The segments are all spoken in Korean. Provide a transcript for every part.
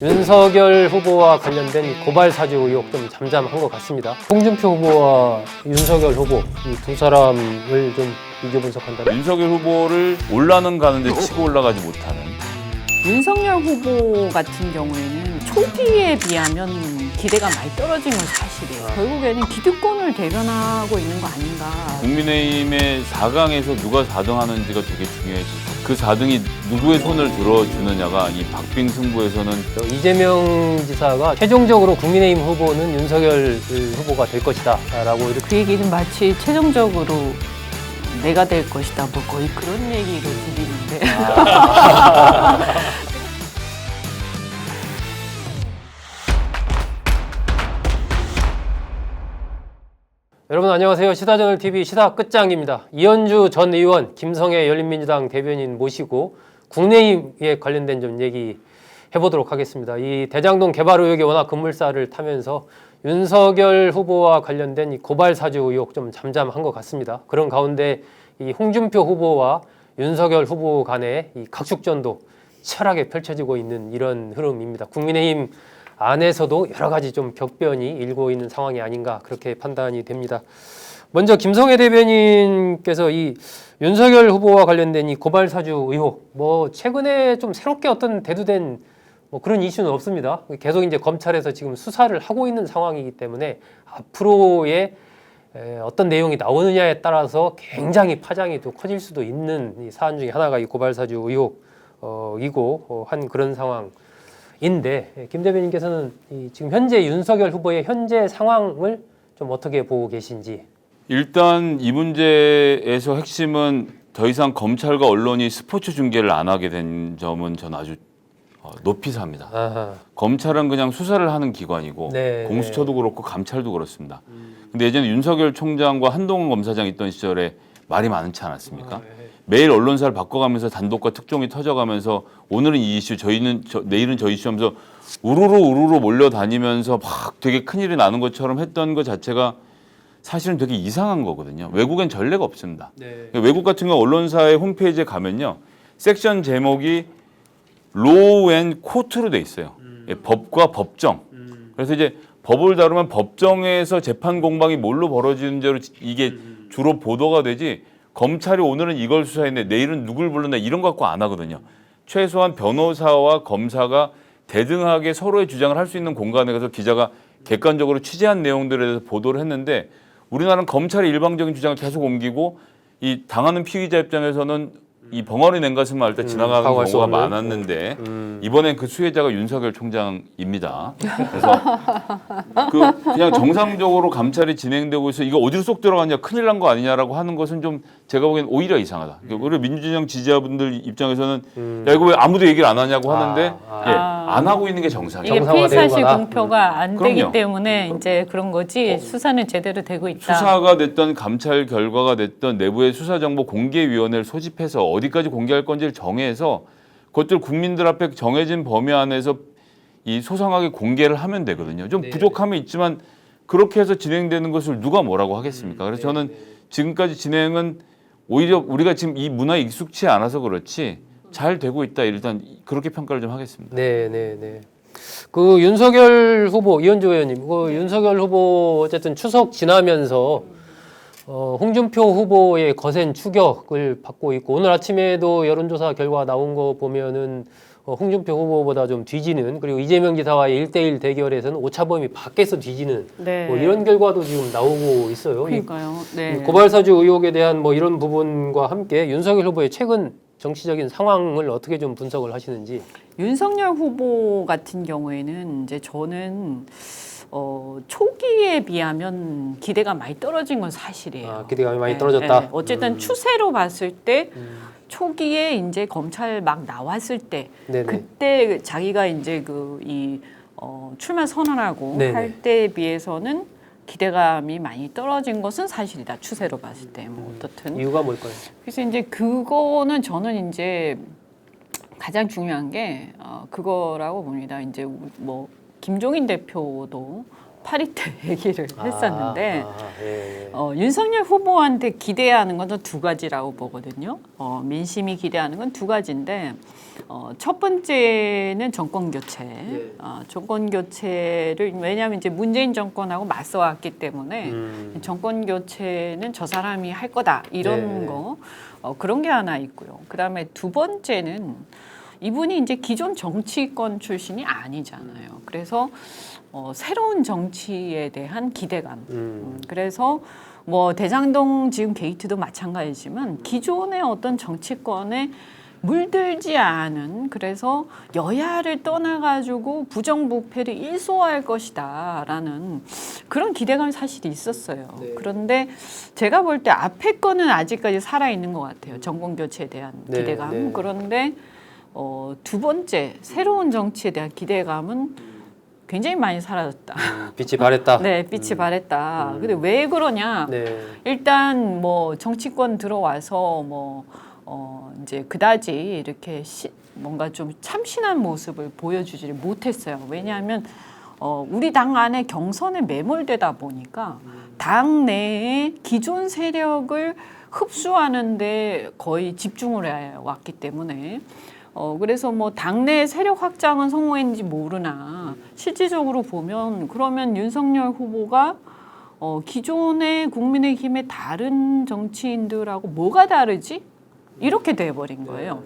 윤석열 후보와 관련된 고발 사주 의혹 좀 잠잠한 것 같습니다. 홍준표 후보와 윤석열 후보 이 두 사람을 좀 비교 분석한다면 윤석열 후보를 올라는 가는데 치고 올라가지 못하는 윤석열 후보 같은 경우에는 초기에 비하면 기대가 많이 떨어진 건 사실이에요. 결국에는 기득권을 대변하고 있는 거 아닌가. 국민의힘의 4강에서 누가 4등 하는지가 되게 중요해지죠. 그 4등이 누구의 손을 들어주느냐가 이 박빙 승부에서는 이재명 지사가 최종적으로 국민의힘 후보는 윤석열 후보가 될 것이다 라고 이렇게 그 얘기는 마치 최종적으로 내가 될 것이다. 뭐 거의 그런 얘기를 드리는데. 여러분 안녕하세요. 시사저널 TV 시사 끝장입니다. 이현주 전 의원, 김성애 열린민주당 대변인 모시고 국내에 관련된 좀 얘기 해보도록 하겠습니다. 이 대장동 개발 의혹이 워낙 급물살을 타면서 윤석열 후보와 관련된 이 고발 사주 의혹 좀 잠잠한 것 같습니다. 그런 가운데 이 홍준표 후보와 윤석열 후보 간의 이 각축전도 치열하게 펼쳐지고 있는 이런 흐름입니다. 국민의힘 안에서도 여러 가지 좀 격변이 일고 있는 상황이 아닌가 그렇게 판단이 됩니다. 먼저 김성애 대변인께서 이 윤석열 후보와 관련된 이 고발 사주 의혹 뭐 최근에 좀 새롭게 어떤 대두된 뭐 그런 이슈는 없습니다. 계속 이제 검찰에서 지금 수사를 하고 있는 상황이기 때문에 앞으로의 에, 어떤 내용이 나오느냐에 따라서 굉장히 파장이 또 커질 수도 있는 이 사안 중에 하나가 이 고발 사주 의혹이고 어, 한 그런 상황 인데 예, 김 대변인께서는 이 지금 현재 윤석열 후보의 현재 상황을 좀 어떻게 보고 계신지 일단 이 문제에서 핵심은 더 이상 검찰과 언론이 스포츠 중계를 안 하게 된 점은 전 아주 어, 높이 삽니다. 아하. 검찰은 그냥 수사를 하는 기관이고 네, 공수처도 그렇고 감찰도 그렇습니다. 근데 예전에 윤석열 총장과 한동훈 검사장 있던 시절에 말이 많지 않았습니까? 매일 언론사를 바꿔가면서 단독과 특종이 터져가면서 오늘은 이 이슈, 저희는 저, 내일은 저 이슈 하면서 우르르 우르르 몰려다니면서 막 되게 큰일이 나는 것처럼 했던 것 자체가 사실은 되게 이상한 거거든요. 외국엔 전례가 없습니다. 네. 외국 같은 경우 언론사의 홈페이지에 가면요. 섹션 제목이 로우 앤 코트로 돼 있어요. 예, 법과 법정. 그래서 이제 법을 다루면 법정에서 재판 공방이 뭘로 벌어지는지로 이게 주로 보도가 되지 검찰이 오늘은 이걸 수사했네 내일은 누굴 불렀네 이런 거 갖고 안 하거든요. 최소한 변호사와 검사가 대등하게 서로의 주장을 할 수 있는 공간에 가서 기자가 객관적으로 취재한 내용들에 대해서 보도를 했는데 우리나라는 검찰의 일방적인 주장을 계속 옮기고 이 당하는 피의자 입장에서는 이 벙어리 냉 가슴 앓때 지나가는 사과할 수 경우가 없는. 많았는데 음. 이번엔 그 수혜자가 윤석열 총장입니다. 그래서 그 그냥 정상적으로 감찰이 진행되고 있어 이거 어디로 쏙 들어갔냐 큰일 난 거 아니냐라고 하는 것은 좀 제가 보기엔 오히려 이상하다. 그러니까 우리 민주진영 지지자분들 입장에서는 야 이거 왜 아무도 얘기를 안 하냐고 하는데 아, 예, 아. 안 하고 있는 게 정상이에요. 이게 정상화되는 피의 사실 거다. 공표가 안 되기 그럼요. 때문에 이제 그런 거지 수사는 제대로 되고 있다. 수사가 됐던 감찰 결과가 됐던 내부의 수사정보 공개위원회를 소집해서 어디까지 공개할 건지를 정해서 그것들 국민들 앞에 정해진 범위 안에서 이 소상하게 공개를 하면 되거든요. 좀 네. 부족함이 있지만 그렇게 해서 진행되는 것을 누가 뭐라고 하겠습니까? 그래서 저는 지금까지 진행은 오히려 우리가 지금 이 문화에 익숙치 않아서 그렇지 잘 되고 있다 일단 그렇게 평가를 좀 하겠습니다. 네, 네, 네. 그 윤석열 후보 이현주 의원님, 그 윤석열 후보 어쨌든 추석 지나면서 어, 홍준표 후보의 거센 추격을 받고 있고 오늘 아침에도 여론조사 결과 나온 거 보면은 어, 홍준표 후보보다 좀 뒤지는 그리고 이재명 지사와의 1대1 대결에서는 오차범위 밖에서 뒤지는 네. 뭐 이런 결과도 지금 나오고 있어요. 이 그러니까요. 네. 이 고발사주 의혹에 대한 뭐 이런 부분과 함께 윤석열 후보의 최근 정치적인 상황을 어떻게 좀 분석을 하시는지. 윤석열 후보 같은 경우에는 이제 저는 어, 초기에 비하면 기대가 많이 떨어진 건 사실이에요. 아, 기대감이 많이 네, 떨어졌다. 네. 어쨌든 추세로 봤을 때 초기에 이제 검찰 막 나왔을 때 네네. 그때 자기가 이제 그 이 어, 출마 선언하고. 할 때에 비해서는 기대감이 많이 떨어진 것은 사실이다. 추세로 봤을 때 뭐 어떻든. 이유가 뭘까요? 그래서 이제 그거는 저는 이제 가장 중요한 게 어, 그거라고 봅니다. 이제 우- 뭐 김종인 대표도 파리 때 얘기를 했었는데 아, 아, 예, 예. 어, 윤석열 후보한테 기대하는 건 두 가지라고 보거든요. 어, 민심이 기대하는 건 두 가지인데 어, 첫 번째는 정권 교체. 예. 어, 정권 교체를 왜냐하면 이제 문재인 정권하고 맞서왔기 때문에 음. 정권 교체는 저 사람이 할 거다 이런 네. 거 어, 그런 게 하나 있고요. 그다음에 두 번째는 이분이 이제 기존 정치권 출신이 아니잖아요. 그래서 어, 새로운 정치에 대한 기대감. 음. 음, 그래서 뭐 대장동 지금 게이트도 마찬가지지만 기존의 어떤 정치권에 물들지 않은 그래서 여야를 떠나가지고 부정부패를 일소화할 것이다라는 그런 기대감이 사실 있었어요. 네. 그런데 제가 볼 때 앞에 거는 아직까지 살아 있는 것 같아요. 정권 교체에 대한 네, 기대감. 네. 그런데 어, 두 번째 새로운 정치에 대한 기대감은 굉장히 많이 사라졌다. 음, 빛이 발했다. 네, 빛이 발했다. 음. 근데 왜 그러냐? 네. 일단 뭐 정치권 들어와서 뭐 어, 이제 그다지 이렇게 시, 뭔가 좀 참신한 모습을 보여주지를 못했어요. 왜냐하면 어, 우리 당 안에 경선에 매몰되다 보니까 당 내에 기존 세력을 흡수하는데 거의 집중을 해 왔기 때문에 어 그래서 뭐 당내 세력 확장은 성공했는지 모르나 실질적으로 보면 그러면 윤석열 후보가 어 기존의 국민의힘의 다른 정치인들하고 뭐가 다르지? 이렇게 돼 버린 거예요.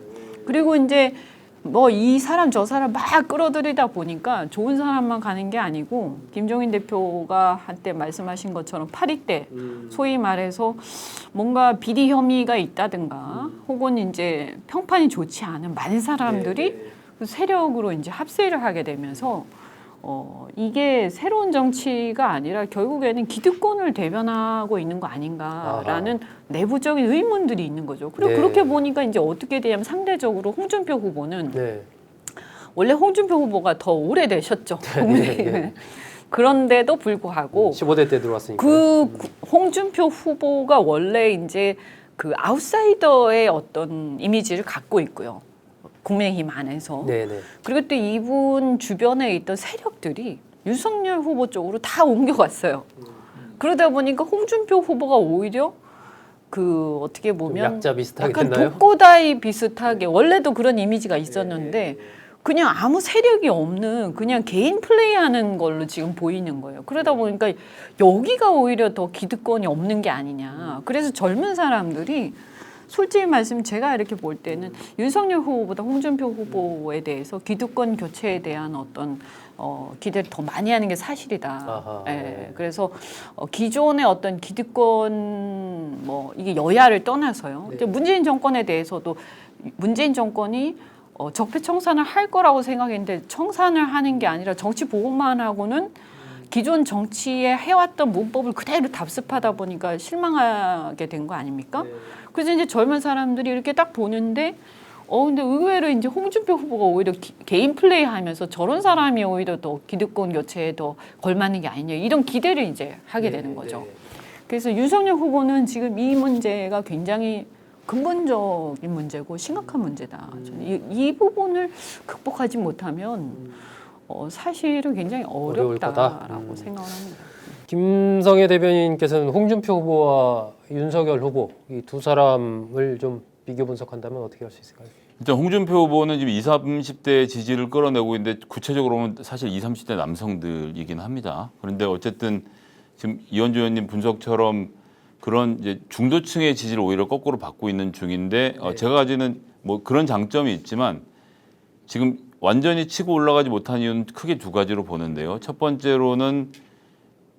그리고 이제 뭐 이 사람 저 사람 막 끌어들이다 보니까 좋은 사람만 가는 게 아니고 김종인 대표가 한때 말씀하신 것처럼 파리 때 음. 소위 말해서 뭔가 비리 혐의가 있다든가 혹은 이제 평판이 좋지 않은 많은 사람들이 네, 네. 그 세력으로 이제 합세를 하게 되면서 어 이게 새로운 정치가 아니라 결국에는 기득권을 대변하고 있는 거 아닌가라는 내부적인 의문들이 있는 거죠. 그리고 네. 그렇게 보니까 이제 어떻게 되냐면 상대적으로 홍준표 후보는 네. 원래 홍준표 후보가 더 오래 되셨죠. 국민의힘에. 네. 그런데도 불구하고 15대 때 들어왔으니까. 그 구- 홍준표 후보가 원래 이제 그 아웃사이더의 어떤 이미지를 갖고 있고요. 국민의힘 안에서. 네, 네. 그리고 또 이분 주변에 있던 세력들이 윤석열 후보 쪽으로 다 옮겨갔어요. 그러다 보니까 홍준표 후보가 오히려 그 어떻게 좀 보면 약자 비슷하게 약간 됐나요? 독고다이 비슷하게 원래도 그런 이미지가 있었는데 그냥 아무 세력이 없는 그냥 개인 플레이하는 걸로 지금 보이는 거예요. 그러다 보니까 여기가 오히려 더 기득권이 없는 게 아니냐. 그래서 젊은 사람들이 솔직히 말씀 제가 이렇게 볼 때는 윤석열 후보보다 홍준표 후보에 대해서 기득권 교체에 대한 어떤 어, 기대를 더 많이 하는 게 사실이다. 예, 네. 그래서 어, 기존의 어떤 기득권 뭐 이게 여야를 떠나서요. 네. 문재인 정권에 대해서도 문재인 정권이 어, 적폐 청산을 할 거라고 생각했는데 청산을 하는 게 아니라 정치 보고만 하고는 기존 정치에 해왔던 문법을 그대로 답습하다 보니까 실망하게 된 거 아닙니까? 네. 그래서 이제 젊은 사람들이 이렇게 딱 보는데 어 근데 의외로 이제 홍준표 후보가 오히려 기- 개인 플레이하면서 저런 사람이 오히려 더 기득권 교체에 더 걸맞는 게 아니냐 이런 기대를 이제 하게 네, 되는 거죠. 네. 그래서 윤석열 후보는 지금 이 문제가 굉장히 근본적인 문제고 심각한 문제다. 저는 이, 이 부분을 극복하지 못하면 어, 사실은 굉장히 어려울 거다. 어렵다라고 음. 생각을 합니다. 김성애 대변인께서는 홍준표 후보와 윤석열 후보 이 두 사람을 좀 비교 분석한다면 어떻게 할 수 있을까요? 일단 홍준표 후보는 지금 20, 30대 지지를 끌어내고 있는데 구체적으로 보면 사실 20, 30대 남성들이긴 합니다. 그런데 어쨌든 지금 이현주 의원님 분석처럼 그런 이제 중도층의 지지를 오히려 거꾸로 받고 있는 중인데 어, 네. 제가 가지는 뭐 그런 장점이 있지만 지금 완전히 치고 올라가지 못한 이유는 크게 두 가지로 보는데요. 첫 번째로는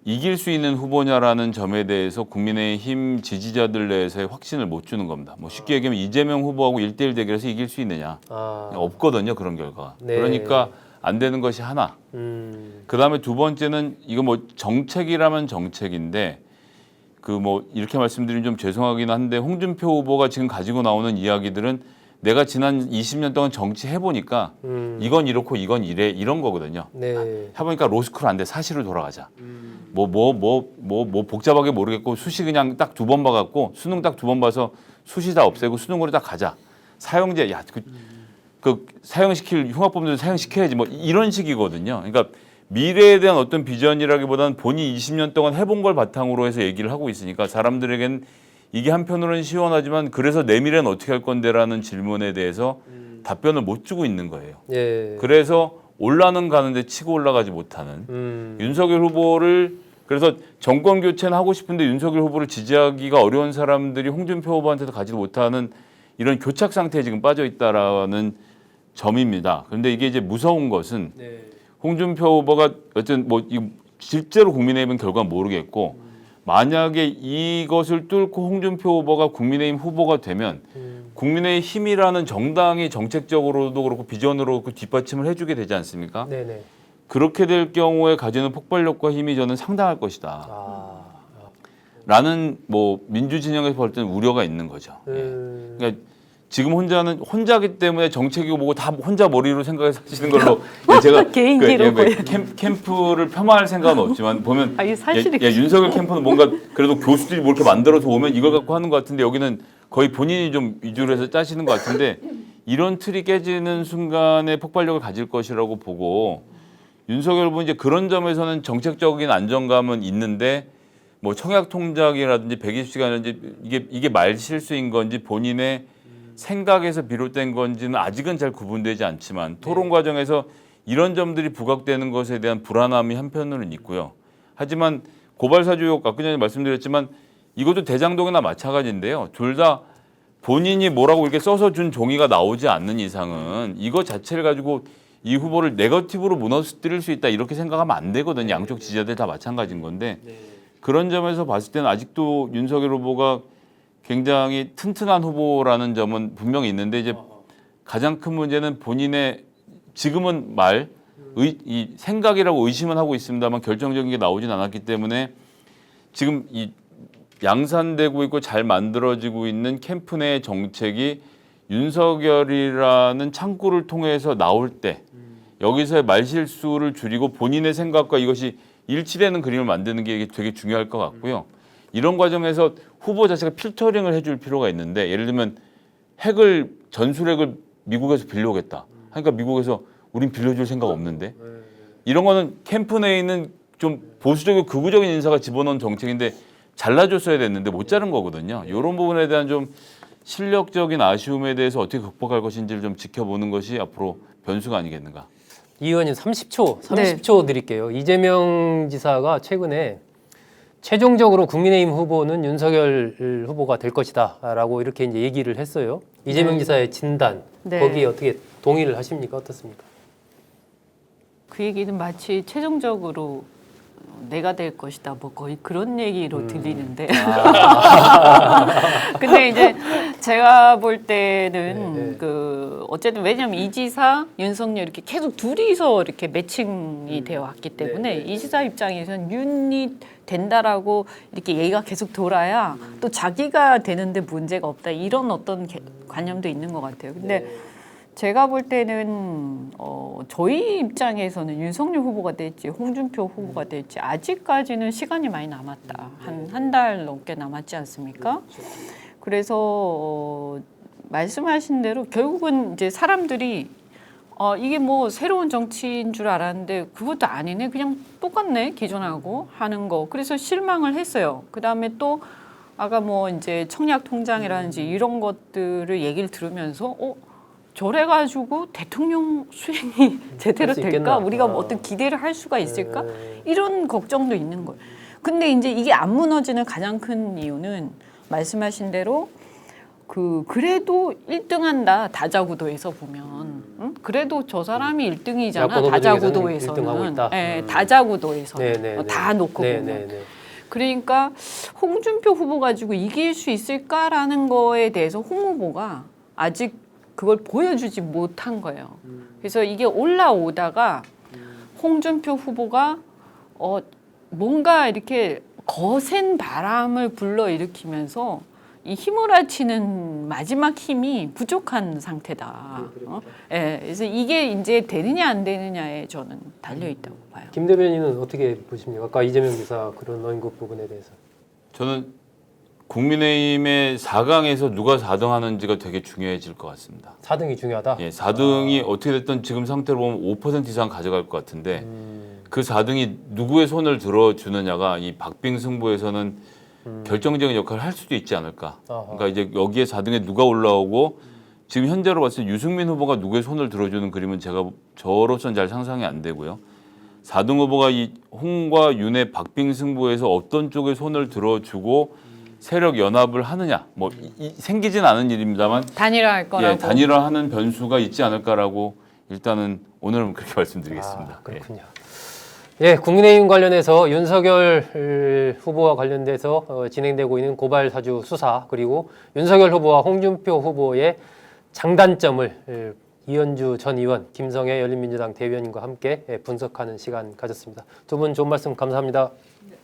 이길 수 있는 후보냐라는 점에 대해서 국민의힘 지지자들 내에서의 확신을 못 주는 겁니다. 뭐 쉽게 얘기하면 이재명 후보하고 1대1 대결에서 이길 수 있느냐. 아, 없거든요. 그런 결과가. 네. 그러니까 안 되는 것이 하나. 음, 그 다음에 두 번째는 이거 뭐 정책이라면 정책인데 그 뭐 이렇게 말씀드리면 좀 죄송하긴 한데 홍준표 후보가 지금 가지고 나오는 이야기들은 내가 지난 20년 동안 정치 해 보니까 음, 이건 이렇고 이건 이래 이런 거거든요. 네, 해보니까 로스쿨 안 돼. 사실로 돌아가자. 음, 뭐뭐 뭐 뭐 뭐 복잡하게 모르겠고 수시 그냥 딱 두 번 봐갖고 수능 딱 두 번 봐서 수시 다 없애고 수능으로 딱 가자. 사형제 야그 그 사형시킬 흉악범들 사형시켜야지 뭐 이런 식이거든요. 그러니까 미래에 대한 어떤 비전이라기보다는 본인 20년 동안 해본 걸 바탕으로 해서 얘기를 하고 있으니까 사람들에겐 이게 한편으로는 시원하지만 그래서 내 미래는 어떻게 할 건데라는 질문에 대해서 답변을 못 주고 있는 거예요. 예. 그래서 올라는 가는데 치고 올라가지 못하는 음. 윤석열 후보를 그래서 정권 교체는 하고 싶은데 윤석열 후보를 지지하기가 어려운 사람들이 홍준표 후보한테도 가지도 못하는 이런 교착 상태에 지금 빠져 있다라는 점입니다. 그런데 이게 이제 무서운 것은 네. 홍준표 후보가 어쨌든 뭐이 실제로 국민의힘은 결과 모르겠고 만약에 이것을 뚫고 홍준표 후보가 국민의힘 후보가 되면 음. 국민의힘 힘이라는 정당이 정책적으로도 그렇고 비전으로 그렇고 뒷받침을 해주게 되지 않습니까? 네네. 그렇게 될 경우에 가지는 폭발력과 힘이 저는 상당할 것이다. 아. 라는 뭐 민주 진영에서 볼 때는 우려가 있는 거죠. 예. 음. 그러니까 지금 혼자는 혼자기 때문에 정책이고 뭐고 다 혼자 머리로 생각해서 하시는 걸로 예, 제가 개인기로 예, 뭐 보여요. 캠, 캠프를 폄하할 생각은 없지만 보면 아, 예, 예, 윤석열 캠프는 뭔가 그래도 교수들이 뭐 이렇게 만들어서 오면 이걸 갖고 하는 것 같은데 여기는 거의 본인이 좀 위주로 해서 짜시는 것 같은데 이런 틀이 깨지는 순간에 폭발력을 가질 것이라고 보고 윤석열 후보 이제 그런 점에서는 정책적인 안정감은 있는데 뭐 청약 통작이라든지 120시간이라든지 이게 이게 말 실수인 건지 본인의 생각에서 비롯된 건지는 아직은 잘 구분되지 않지만 토론 과정에서 이런 점들이 부각되는 것에 대한 불안함이 한편으로는 있고요. 하지만 고발 사주 의혹 아까 전에 말씀드렸지만 이것도 대장동이나 마찬가지인데요. 둘 다 본인이 뭐라고 이렇게 써서 준 종이가 나오지 않는 이상은 이거 자체를 가지고 이 후보를 네거티브로 무너뜨릴 수 있다 이렇게 생각하면 안 되거든요. 양쪽 지지자들 다 마찬가지인 건데 그런 점에서 봤을 때는 아직도 윤석열 후보가 굉장히 튼튼한 후보라는 점은 분명히 있는데 이제 가장 큰 문제는 본인의 지금은 말, 의, 이 생각이라고 의심은 하고 있습니다만 결정적인 게 나오진 않았기 때문에 지금 이 양산되고 있고 잘 만들어지고 있는 캠프 내 정책이 윤석열이라는 창구를 통해서 나올 때 여기서의 말실수를 줄이고 본인의 생각과 이것이 일치되는 그림을 만드는 게 되게 중요할 것 같고요. 이런 과정에서 후보 자체가 필터링을 해줄 필요가 있는데 예를 들면 핵을 전술핵을 미국에서 빌려오겠다. 하니까 미국에서 우린 빌려줄 생각 없는데 이런 거는 캠프 내에 있는 좀 보수적이고 극우적인 인사가 집어넣은 정책인데 잘라줬어야 됐는데 못 자른 거거든요. 이런 부분에 대한 좀 실력적인 아쉬움에 대해서 어떻게 극복할 것인지를 좀 지켜보는 것이 앞으로 변수가 아니겠는가. 이 의원님 30초, 네. 30초 드릴게요. 이재명 지사가 최근에 최종적으로 국민의힘 후보는 윤석열 후보가 될 것이다라고 이렇게 이제 얘기를 했어요. 이재명 네. 지사의 진단 네. 거기에 어떻게 동의를 하십니까? 어떻습니까? 그 얘기는 마치 최종적으로 내가 될 것이다 뭐 거의 그런 얘기로 음. 들리는데 근데 이제 제가 볼 때는 네, 네. 그 어쨌든 왜냐면 이 지사 윤석열 이렇게 계속 둘이서 이렇게 매칭이 되어 왔기 때문에 네, 네. 이 지사 입장에서는 윤이 된다라고 이렇게 얘기가 계속 돌아야 또 자기가 되는데 문제가 없다 이런 어떤 개- 관념도 있는 것 같아요 근데 네. 제가 볼 때는 어, 저희 입장에서는 윤석열 후보가 될지 홍준표 후보가 될지 아직까지는 시간이 많이 남았다. 한 한 달 넘게 남았지 않습니까? 그래서 어, 말씀하신 대로 결국은 이제 사람들이 어, 이게 뭐 새로운 정치인 줄 알았는데 그것도 아니네. 그냥 똑같네. 기존하고 하는 거. 그래서 실망을 했어요. 그 다음에 또 아까 뭐 이제 청약 통장이라든지 이런 것들을 얘기를 들으면서 어 저래 가지고 대통령 수행이 제대로 할수 될까? 있겠나? 우리가 뭐 아. 어떤 기대를 할 수가 있을까? 네. 이런 걱정도 있는 거예요. 근데 이제 이게 안 무너지는 가장 큰 이유는 말씀하신 대로 그 그래도 1등한다 다자구도에서 보면 응? 그래도 저 사람이 1등이잖아 야권 후보 중에서는 다자구도에서는. 예, 음. 다자구도에서는 네, 네, 어, 네. 다 놓고 네, 보면 네, 네. 그러니까 홍준표 후보 가지고 이길 수 있을까라는 거에 대해서 홍 후보가 아직 그걸 보여주지 못한 거예요. 그래서 이게 올라오다가 홍준표 후보가 어 뭔가 이렇게 거센 바람을 불러 일으키면서 이 휘몰아치는 마지막 힘이 부족한 상태다. 어? 예, 그래서 이게 이제 되느냐 안 되느냐에 저는 달려 있다고 봐요. 김 대변인은 어떻게 보십니까? 아까 이재명 지사 그런 언급 부분에 대해서. 저는 국민의힘의 4강에서 누가 4등 하는지가 되게 중요해질 것 같습니다. 4등이 중요하다. 예, 4등이 어떻게 됐든 지금 상태로 보면 5% 이상 가져갈 것 같은데 음, 그 4등이 누구의 손을 들어주느냐가 이 박빙 승부에서는 결정적인 역할을 할 수도 있지 않을까. 아하. 그러니까 이제 여기에 4등에 누가 올라오고 지금 현재로 봤을 때 유승민 후보가 누구의 손을 들어주는 그림은 제가 저로서는 잘 상상이 안 되고요. 4등 후보가 이 홍과 윤의 박빙 승부에서 어떤 쪽의 손을 들어주고 세력 연합을 하느냐 뭐 이- 이- 생기진 않은 일입니다만 단일화할 거라고. 예, 단일화하는 변수가 있지 않을까라고 일단은 오늘은 그렇게 말씀드리겠습니다. 아, 그렇군요. 예, 국민의힘 관련해서 윤석열 후보와 관련돼서 어, 진행되고 있는 고발 사주 수사 그리고 윤석열 후보와 홍준표 후보의 장단점을 예, 이현주 전 의원, 김성애 열린민주당 대변인과 함께 예, 분석하는 시간 가졌습니다. 두 분 좋은 말씀 감사합니다. 네.